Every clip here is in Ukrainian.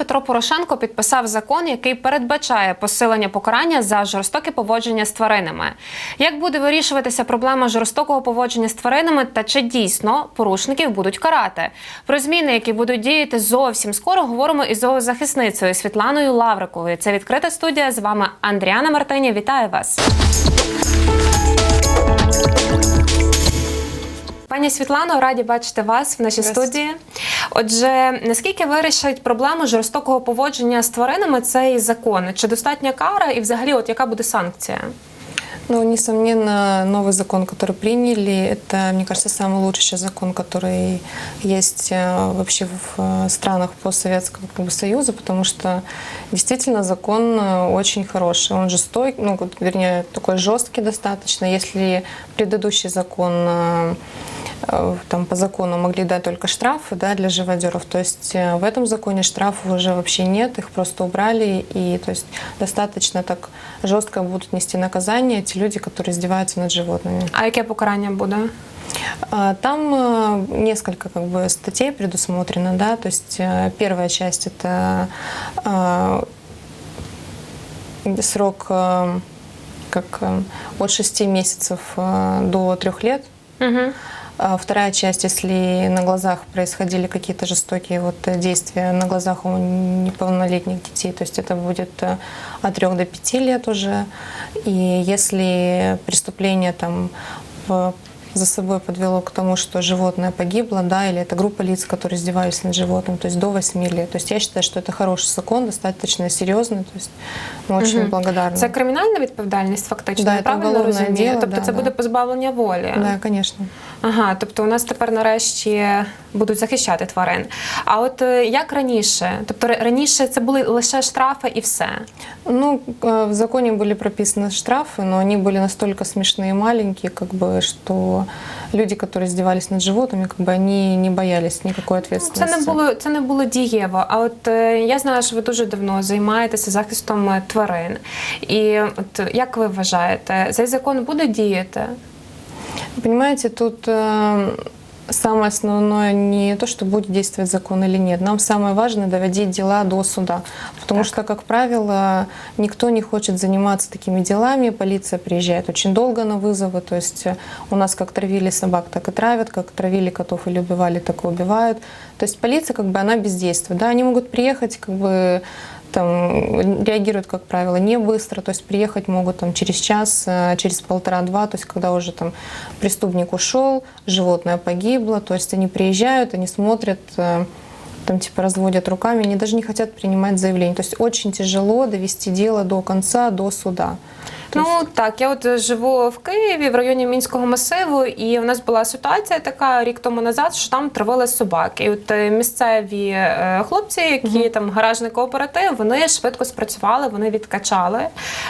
Петро Порошенко підписав закон, який передбачає посилення покарання за жорстоке поводження з тваринами. Як буде вирішуватися проблема жорстокого поводження з тваринами та чи дійсно порушників будуть карати? Про зміни, які будуть діяти зовсім скоро, говоримо із зоозахисницею Світланою Лавриковою. Це відкрита студія. З вами Андріана Мартиня. Вітаю вас. Пані Світлано, раді бачити вас в нашій студії. Отже, наскільки вирішить проблему жорстокого поводження з тваринами цей закон? Чи достатня кара, і взагалі, от яка буде санкція? Ну, несомненно, новый закон, который приняли, это, мне кажется, самый лучший сейчас закон, который есть э, вообще в э, странах постсоветского как бы, союза, потому что действительно закон э, очень хороший. Он жестокий, ну, вернее, такой жесткий достаточно. Если предыдущий закон там по закону могли дать только штрафы да, для живодеров, то есть в этом законе штрафов уже вообще нет, их просто убрали, и то есть достаточно так жестко будут нести наказание люди, которые издеваются над животными. А яке покарання буде? А, Там э, несколько как бы статей предусмотрено, да, то есть э, первая часть это э, срок как от 6 месяцев до 3 лет. Угу. А Вторая часть, если на глазах происходили какие-то жестокие вот э, действия на глазах у неполнолетних детей, то есть это будет э, от 3 до 5 лет уже. И если преступление там в- за собой подвело к тому, что животное погибло, да, или это группа лиц, которые издевались над животным, то есть до 8 лет. То есть я считаю, что это хороший закон, достаточно серьезный, то есть мы очень Мгм. благодарны. Це кримінальна відповідальність, фактично. Да, я це правильно уголовне розумію? діло, тобто да, це да. буде позбавлення волі. Да, конечно. Ага, тобто у нас тепер нарешті будуть захищати тварин. А от е, як раніше? Тобто ра- раніше це були лише штрафи і все. Ну, э, в законе были прописаны штрафы, но они были настолько смешные и маленькие, как бы, что люди, которые издевались над животными, как бы они не боялись никакой Ну, Це ответственности. не було це не було дієво. А от е, я знаю, що ви дуже давно займаєтеся захистом е, тварин. І от як ви вважаєте, цей закон буде діяти? Понимаете, тут э, самое основное не то, что будет действовать закон или нет. Нам самое важное доводить дела до суда. Потому Так. что, как правило, никто не хочет заниматься такими делами. Полиция приезжает очень долго на вызовы. То есть э, у нас как травили собак, так и травят, как травили котов или убивали, так и убивают. То есть полиция, как бы, она бездействует. Да, они могут приехать, как бы там реагируют, как правило, не быстро, то есть приехать могут там через час, э, через полтора-два, то есть когда уже там преступник ушел, животное погибло, то есть они приезжают, они смотрят, э, там типа разводят руками, они даже не хотят принимать заявление. То есть очень тяжело довести дело до конца, до суда. Ну так, я от живу в Києві в районі мінського масиву, і у нас була ситуація така рік тому назад, що там травили собаки. І от е, місцеві е, хлопці, які там гаражний кооператив, вони швидко спрацювали, вони відкачали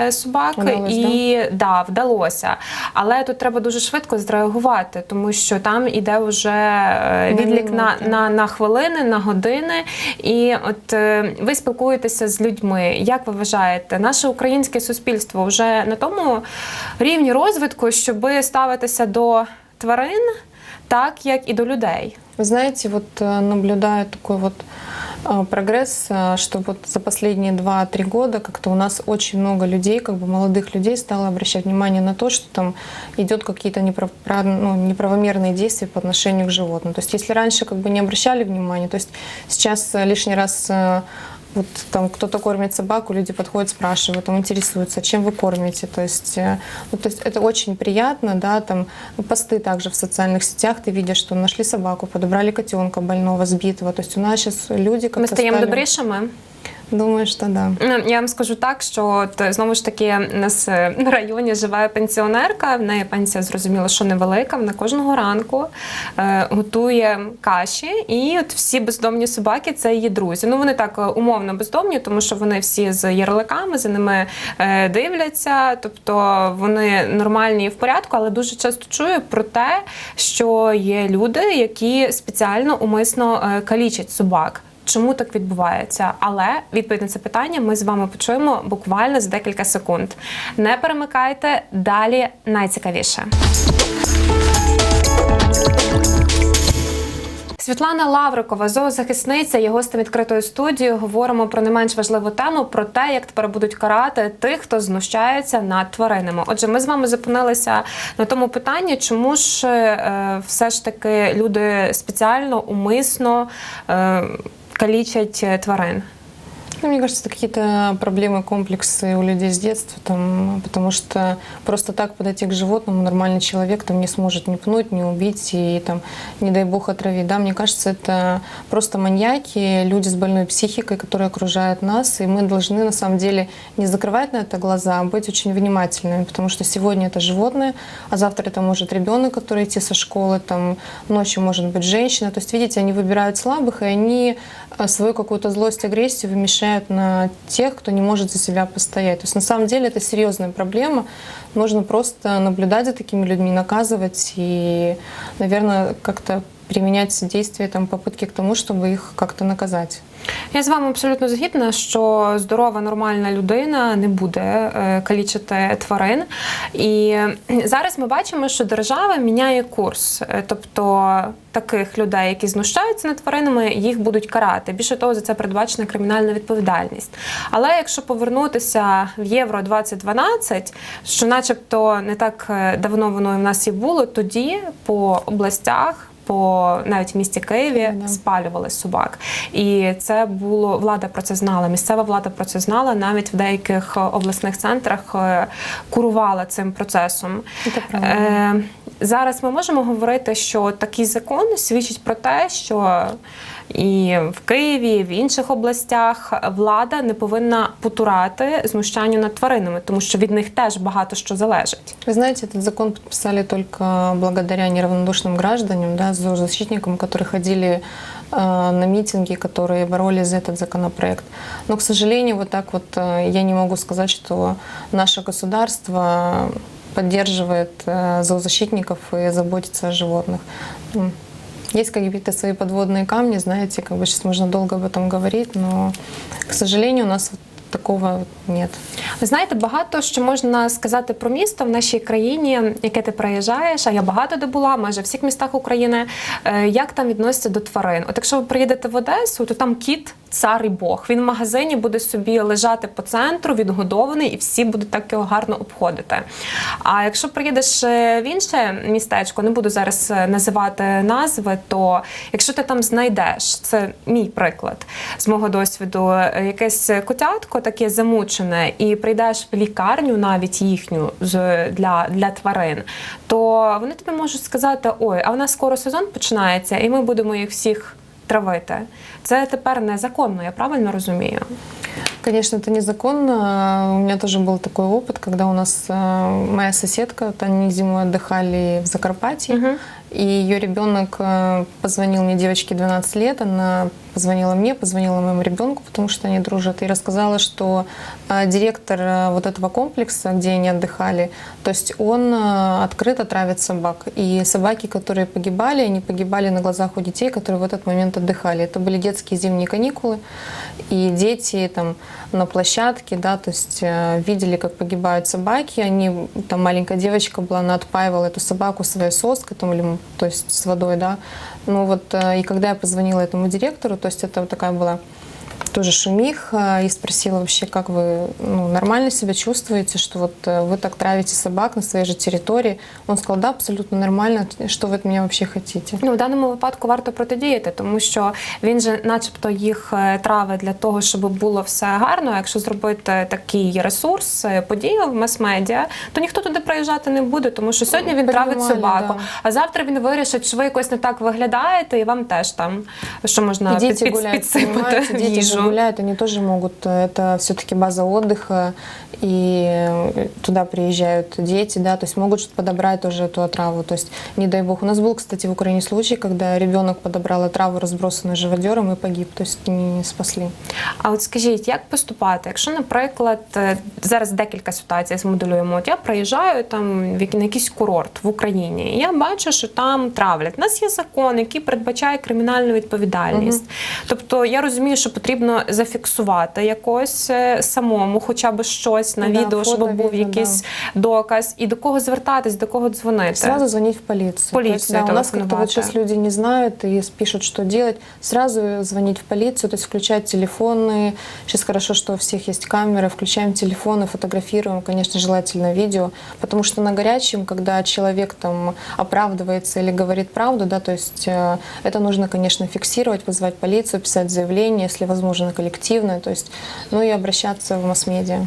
е, собак, і да? вдалося. Але тут треба дуже швидко зреагувати, тому що там іде вже е, відлік на, на, на хвилини, на години. І от е, ви спілкуєтеся з людьми. Як ви вважаєте, наше українське суспільство вже на тому рівні розвитку, щоб ставитися до тварин так, як і до людей? Вы знаете, вот э, наблюдаю такой вот э, прогресс, э, что вот за последние 2-3 года как-то у нас очень много людей, как бы молодых людей стало обращать внимание на то, что там идет какие-то неправ- ну, неправомерные действия по отношению к животным. То есть если раньше как бы не обращали внимания, то есть сейчас э, лишний раз э, вот там кто-то кормит собаку, люди подходят, спрашивают, там интересуются, чем вы кормите. То есть, э, ну, то есть это очень приятно, да, там ну, посты также в социальных сетях, ты видишь, что нашли собаку, подобрали котенка больного, сбитого. То есть у нас сейчас люди как-то Ми стаємо стали- добрішими. Думаю, что да. Ну, Я вам скажу так, що от, знову ж таки у нас е, на районі живе пенсіонерка. В неї пенсія зрозуміло, що невелика. Вона кожного ранку е, готує каші, і от всі бездомні собаки це її друзі. Ну вони так е, умовно бездомні, тому що вони всі з ярликами за ними е, дивляться. Тобто вони нормальні і в порядку, але дуже часто чую про те, що є люди, які спеціально умисно е, калічать собак. Чому так відбувається? Але відповідь на це питання ми з вами почуємо буквально за декілька секунд. Не перемикайте далі найцікавіше. Світлана Лаврикова, зоозахисниця, є гостем відкритої студії. Говоримо про не менш важливу тему про те, як тепер будуть карати тих, хто знущається над тваринами. Отже, ми з вами зупинилися на тому питанні, чому ж е, все ж таки люди спеціально умисно е, калічать е, тварин. Ну, мне кажется, это какие-то проблемы, комплексы у людей с детства, там, потому что просто так подойти к животному нормальный человек там не сможет ни пнуть, ни убить и там, не дай бог отравить. Да, мне кажется, это просто маньяки, люди с больной психикой, которые окружают нас, и мы должны на самом деле не закрывать на это глаза, а быть очень внимательными, потому что сегодня это животное, а завтра это может ребенок, который идти со школы, там ночью может быть женщина. То есть, видите, они выбирают слабых, и они э, свою какую-то злость, агрессию вымещают на тех, кто не может за себя постоять. То есть на самом деле это серьезная проблема. Нужно просто наблюдать за такими людьми, наказывать и, наверное, как-то применять действия, там, попытки к тому, чтобы их как-то наказать. Я з вами абсолютно згідна, що здорова, нормальна людина не буде е, калічити тварин. І зараз ми бачимо, що держава міняє курс. Е, Тобто таких людей, які знущаються над тваринами, їх будуть карати. Більше того, за це передбачена кримінальна відповідальність. Але якщо повернутися в Євро 2012, що начебто не так е, давно воно і в нас і було, тоді по областях. По навіть в місті Києві Да. спалювали собак, і це було влада про це знала. Місцева влада про це знала. Навіть в деяких обласних центрах е, курувала цим процесом. Це. Е, зараз ми можемо говорити, що такий закон свідчить про те, що і в Києві, і в інших областях влада не повинна потурати знущанню над тваринами, тому що від них теж багато що залежить. Вы знаете, этот закон подписали только благодаря неравнодушным гражданам, да, зоозащитникам, которые ходили э, на митинги, которые боролись за этот законопроект. Но, к сожалению, вот так вот э, я не могу сказать, что наше государство поддерживает э, зоозащитников и заботится о животных. М. Есть какие-то свои подводные камни, знаете, как бы сейчас можно долго об этом говорить, но, к сожалению, у нас вот такого нет. Ви знаєте, багато що можна сказати про місто в нашій країні, яке ти приїжджаєш, а я багато де була, майже в всіх містах України. Е, Як там відносяться до тварин? От якщо ви приїдете в Одесу, то там кіт. Цар і Бог. Він в магазині буде собі лежати по центру, відгодований, і всі будуть так його гарно обходити. А якщо приїдеш е, в інше містечко, не буду зараз е, називати назви, то якщо ти там знайдеш, це мій приклад з мого досвіду, якесь котятко таке замучене, і прийдеш в лікарню, навіть їхню з- для, для тварин, то вони тобі можуть сказати: ой, а в нас скоро сезон починається, і ми будемо їх всіх травити. Це тепер незаконно, я правильно розумію? Конечно, это незаконно. У меня тоже был такой опыт, когда у нас э, моя соседка, вот они зимой отдыхали в Закарпатье, Мгм. и ее ребенок э, позвонил мне, девочке 12 лет, она позвонила мне, позвонила моему ребенку, потому что они дружат, и рассказала, что э, директор э, вот этого комплекса, где они отдыхали, то есть он э, открыто травит собак. И собаки, которые погибали, они погибали на глазах у детей, которые в этот момент отдыхали. Это были детские зимние каникулы, и дети там на площадке, да, то есть видели, как погибают собаки. Они, там маленькая девочка была, она отпаивала эту собаку своей соской, там, или, то есть с водой, да. Ну вот, и когда я позвонила этому директору, то есть это такая была тоже шумиха и спросила вообще, как вы ну, нормально себя чувствуете, что вот э, вы так травите собак на своей же территории. Он сказал, да, абсолютно нормально, что вы от меня вообще хотите. Ну, в даному випадку варто протидіяти, тому що він же, начебто, їх е, травить для того, щоб було все гарно. А якщо зробити такий ресурс, е, подію в мас-медіа, то ніхто туди приїжджати не буде, тому що сьогодні він травить Понімаю, собаку, да. а завтра він вирішить, що ви якось не так виглядаєте, і вам теж там що можна И дети під, під, гуляют, підсипати понимаете, в дети же їжу. гуляют, они тоже могут, э, это все-таки база отдыха, и э, туда приезжают дети, да, то есть могут что-то подобрать тоже эту отраву, то есть не дай бог. У нас был, кстати, в Украине случай, когда ребенок подобрал отраву, разбросанную живодером, и погиб, то есть не спасли. А от скажіть, як поступати? Якщо, наприклад, е, зараз декілька ситуацій змоделюємо. От я приїжджаю там в які- на якийсь курорт в Україні, і я бачу, що там травлять. У нас є закон, який передбачає кримінальну відповідальність. Тобто я розумію, що потрібно. потрібно зафіксувати якось е, самому, хоча б щось на Да, відео, щоб фото, був відео, якийсь доказ, і до кого звертатись, до кого дзвонити. Сразу звонить в полицию. Полицию То есть, да, у нас как-то вот телефоновать, сейчас да. люди не знают и пишут, что делать. Сразу звонить в полицию, то есть включать телефоны. Сейчас хорошо, что у всех есть камеры, включаем телефоны, фотографируем, конечно, желательно видео, потому что на горячем, когда человек там оправдывается или говорит правду, да, то есть э, это нужно, конечно, фиксировать, вызывать полицию, писать заявление, если возможно, коллективное, то есть, ну и обращаться в масс-медиа.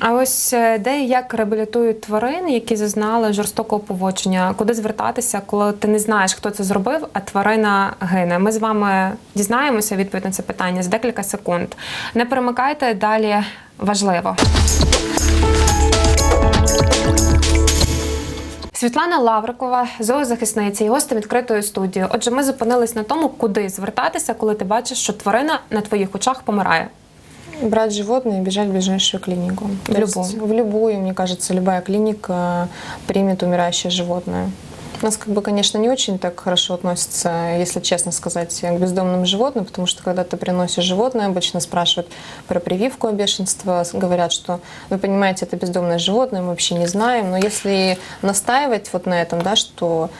А ось е, де і як реабілітують тварин, які зазнали жорстокого поводження, куди звертатися, коли ти не знаєш, хто це зробив, а тварина гине. Ми з вами дізнаємося відповідь на це питання за декілька секунд. Не перемикайте далі важливо. Світлана Лаврикова, зоозахисниця і гостя відкритої студії. Отже, ми зупинились на тому, куди звертатися, коли ти бачиш, що тварина на твоїх очах помирає. Брать животное и бежать в ближайшую клинику. В любую. В любую, мне кажется, любая клиника примет умирающее животное. У нас, как бы, конечно, не очень так хорошо относятся, если честно сказать, к бездомным животным, потому что когда ты приносишь животное, обычно спрашивают про прививку от бешенства, с- говорят, что вы понимаете, это бездомное животное, мы вообще не знаем, но если настаивать вот на этом, да, что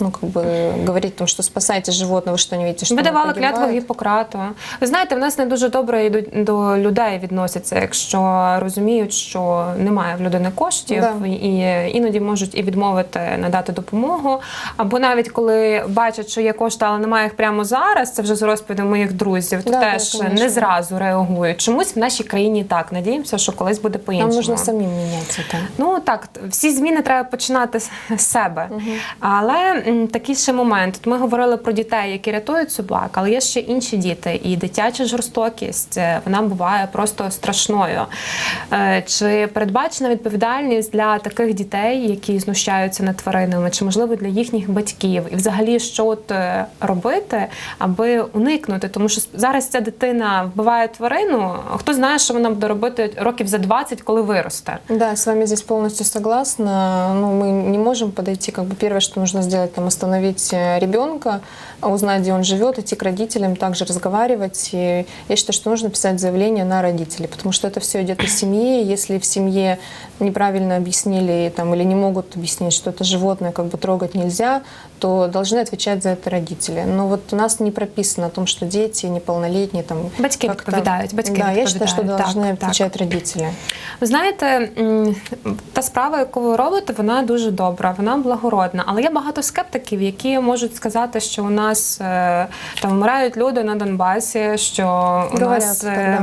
ну, как бы говорить, там, что спасайте животное, вы что, не видите, что Ви оно давали клятву погибает? Гіппократу. Ви знаєте, в нас не дуже добре йдуть до людей відносяться, якщо розуміють, що немає в людини коштів, Да. і іноді можуть і відмовити надати допомогу. Або навіть коли бачать, що є кошти, але немає їх прямо зараз. Це вже з розповідей моїх друзів. То Да, да, теж конечно. не зразу реагують. Чомусь в нашій країні так. Надіємося, що колись буде Нам по-іншому. нужно самим менять это. Ну так, всі зміни треба починати з з себе. Але м, такий ще момент. От ми говорили про дітей, які рятують собак, але є ще інші діти, і дитяча жорстокість е, вона буває просто страшною. Е, Чи передбачена відповідальність для таких дітей, які знущаються над тваринами, чи можливо для їхніх батьків? І взагалі, що от е, робити, аби уникнути? Тому що зараз ця дитина вбиває тварину. Хто знає, що вона буде робити років за 20, коли виросте? Да, с вами здесь полностью согласна. Ну, мы не можем подойти, как бы первое, что нужно сделать, там, остановить э, ребенка, а узнать, где он живет, идти к родителям, также разговаривать. И я считаю, что нужно писать заявление на родителей, потому что это все идет из семьи. Если в семье неправильно объяснили там, или не могут объяснить, что это животное как бы трогать нельзя, то должны отвечать за это родители. Но вот у нас не прописано о том, что дети неполнолетние там Батьки как-то- відповідають, батьки да, я считаю, что відповідають. должны Так, так. отвечать родители. Ви знаєте, м, та справа, яку ви робите, вона дуже добра, вона благородна. Але є багато скептиків, які можуть сказати, що у нас е, там вмирають люди на Донбасі, що у Говорять нас так,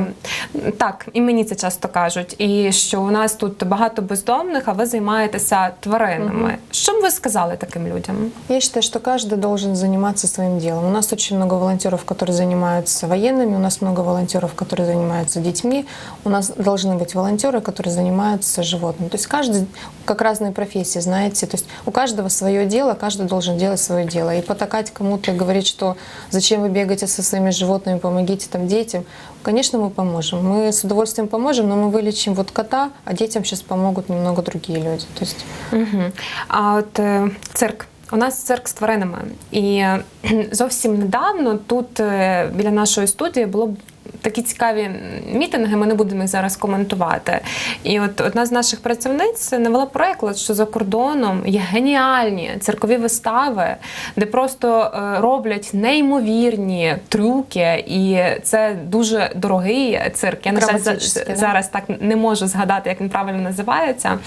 е, так, і мені це часто кажуть, і що у нас тут багато бездомних, а ви займаєтеся тваринами. Що б ви сказали таким людям? Я считаю, что каждый должен заниматься своим делом. У нас очень много волонтеров, которые занимаются военными, у нас много волонтеров, которые занимаются детьми, у нас должны быть волонтеры, которые занимаются животными. То есть каждый, как разные профессии, знаете, то есть у каждого свое дело, каждый должен делать свое дело. И потакать кому-то и говорить, что зачем вы бегаете со своими животными, помогите там детям, конечно, мы поможем. Мы с удовольствием поможем, но мы вылечим вот кота, а детям сейчас помогут немного другие люди. То есть Угу. А от е, цирк. У нас цирк з тваринами. І е, зовсім недавно тут е, біля нашої студії було б такі цікаві мітинги, ми не будемо їх зараз коментувати. І от одна з наших працівниць навела приклад, що за кордоном є геніальні циркові вистави, де просто е, роблять неймовірні трюки, і це дуже дорогий цирк. Я на жаль да? зараз так не можу згадати, як він правильно називається.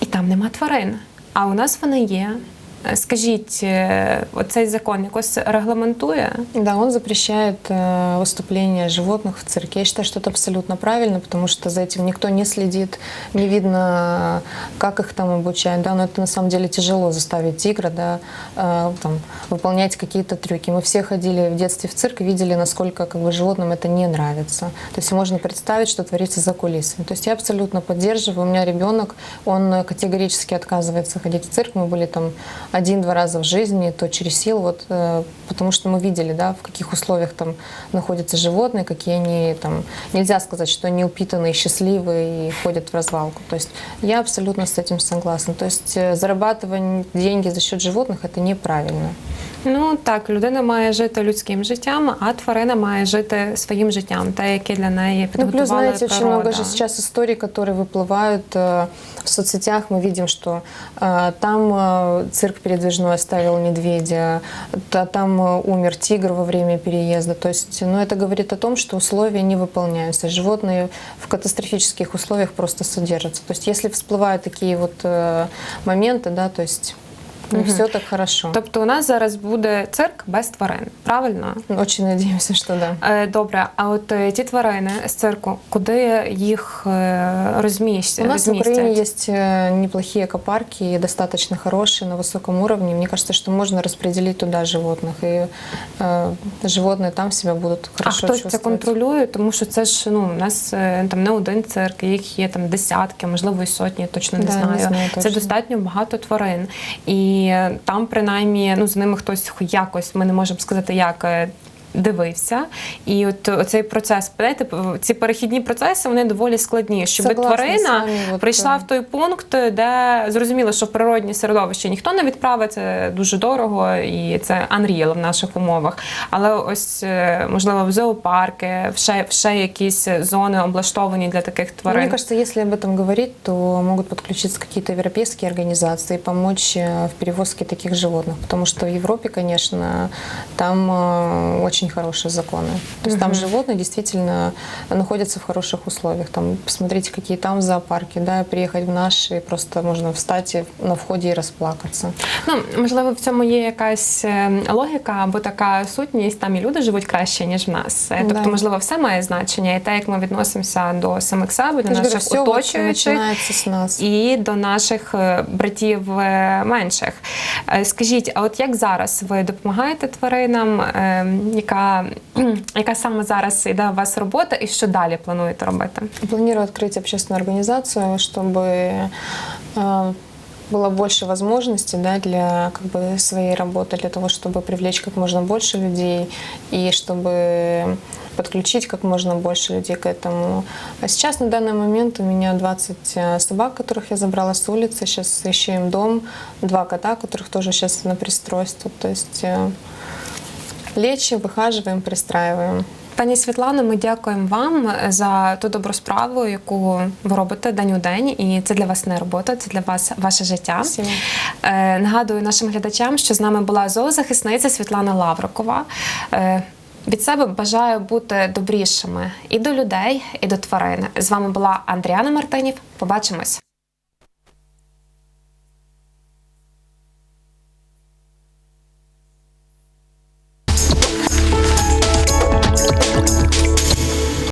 І там нема тварин. А у нас вони є. Скажіть, оцей закон якось регламентує? Да, он запрещает выступления животных в цирке. Я считаю, что это абсолютно правильно, потому что за этим никто не следит, не видно, как их там обучают. Да, но это на самом деле тяжело заставить тигра да, э, там, выполнять какие-то трюки. Мы все ходили в детстве в цирк и видели, насколько как бы, животным это не нравится. То есть можно представить, что творится за кулисами. То есть я абсолютно поддерживаю. У меня ребенок, он категорически отказывается ходить в цирк. Мы были там один-два раза в жизни, то через силу, вот, э, потому что мы видели, да, в каких условиях там находятся животные, какие они там, нельзя сказать, что они упитанные, счастливые и ходят в развалку. То есть я абсолютно с этим согласна. То есть э, зарабатывать деньги за счет животных это неправильно. Ну так, людина має жити людським життям, а тварина має жити своїм життям, те, яке для неї Ну, підготувала плюс, знаете, очень природа. много же сейчас историй, которые выплывают э, в соцсетях. Мы видим, что э, там э, цирк передвижной оставил медведя, та- там э, умер тигр во время переезда. То есть, ну, это говорит о том, что условия не выполняются. Животные в катастрофических условиях просто содержатся. То есть, если всплывают такие вот э, моменты, да, то есть не все так хорошо. Тобто у нас зараз буде цирк без тварин, правильно? Очень надеемся, что да. Е, Добре, а от е, ті тварини з цирку, куди їх е, розміщ... У нас в розмістять? Украине есть э, неплохие экопарки, достаточно хорошие, на высоком уровне. Мне кажется, что можно распределить туда животных, и э, животные там себя будут А хорошо хтось це чувствовать. контролює, тому що це ж ну у нас е, там не один цирк, їх є там десятки, можливо, і сотні, точно не Да, не знаю. знаю Це точно. достатньо багато тварин, і е, там принаймні ну з ними хтось якось. Ми не можемо сказати, як е, Дивився, і от оцей процес, знаєте, ці перехідні процеси вони доволі складні. Щоб Согласна з тварина вами, от, прийшла е. в той пункт, де зрозуміло, що в природні середовище ніхто не відправить, це дуже дорого, і це unreal в наших умовах. Але ось е, можливо в зоопарки, в ще, в ще якісь зони облаштовані для таких Ну, тварин. Мне кажется, если об этом говорить, то могут подключиться какие-то европейские организации и помочь э, в перевозке таких животных. Потому что в Европе, конечно, там э, очень хорошие законы. То есть там животные действительно находятся в хороших условиях. Там посмотрите, какие там зоопарки, да, приехать в наши, просто можно встать на входе и расплакаться. Ну можливо, в цьому є якась е, логіка або така сутність. Там і люди живуть краще ніж в нас. Е, Тобто, Да. можливо, все має значення, і те, як ми відносимося до самих себе, до Я говорю, наших вот оточуючих. с нас. і до наших е, братів менших. Скажіть, а от як зараз ви допомагаєте тваринам? Е, Яка, яка саме зараз іде у вас робота, і що далі плануєте робити? Планирую открыть общественную организацию, чтобы э, было больше возможностей да, для как бы, своей работы, для того, чтобы привлечь как можно больше людей и чтобы подключить как можно больше людей к этому. А сейчас на данный момент у меня 20 э, собак, которых я забрала с улицы. Сейчас ищу им дом. Два кота, которых тоже сейчас на пристройство. То есть э, лечим, выхаживаем, пристраиваем. Пані Світлано, ми дякуємо вам за ту добру справу, яку ви робите день у день. І це для вас не робота, це для вас ваше життя. Е, Нагадую нашим глядачам, що з нами була зоозахисниця Світлана Лаврикова. Е, Від себе бажаю бути добрішими і до людей, і до тварин. З вами була Андріана Мартинів. Побачимось.